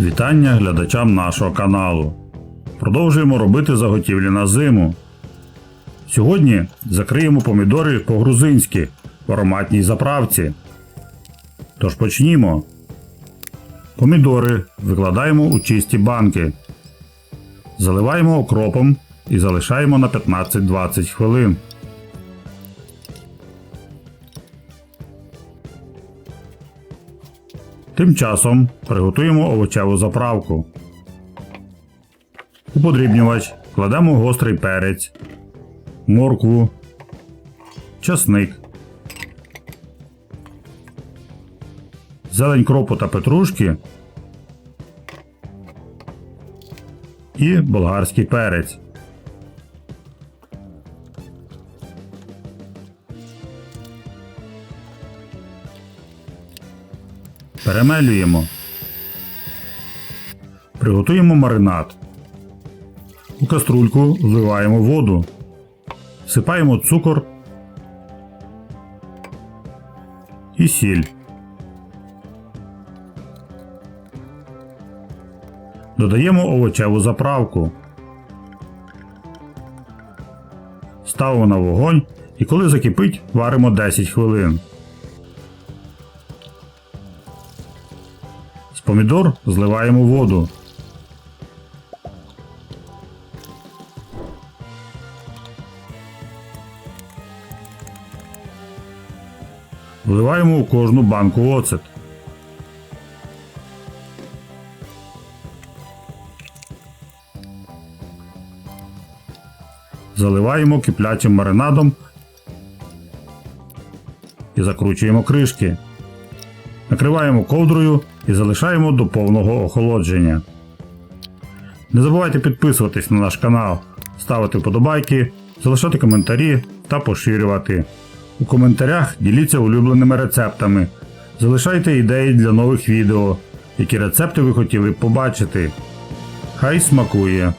Вітання глядачам нашого каналу. Продовжуємо робити заготівлі на зиму. Сьогодні закриємо помідори по-грузинськи в ароматній заправці. Тож почнімо. Помідори викладаємо у чисті банки. Заливаємо окропом і залишаємо на 15-20 хвилин. Тим часом приготуємо овочеву заправку. У подрібнювач кладемо гострий перець, моркву, часник, зелень кропу та петрушки і болгарський перець. Перемелюємо. Приготуємо маринад. У каструльку вливаємо воду. Всипаємо цукор і сіль. Додаємо овочеву заправку. Ставимо на вогонь і коли закипить, варимо 10 хвилин. З помідор зливаємо воду. Вливаємо у кожну банку оцет. Заливаємо киплячим маринадом і закручуємо кришки. Накриваємо ковдрою і залишаємо до повного охолодження. Не забувайте підписуватись на наш канал, ставити вподобайки, залишати коментарі та поширювати. У коментарях діліться улюбленими рецептами. Залишайте ідеї для нових відео, які рецепти ви хотіли б побачити. Хай смакує!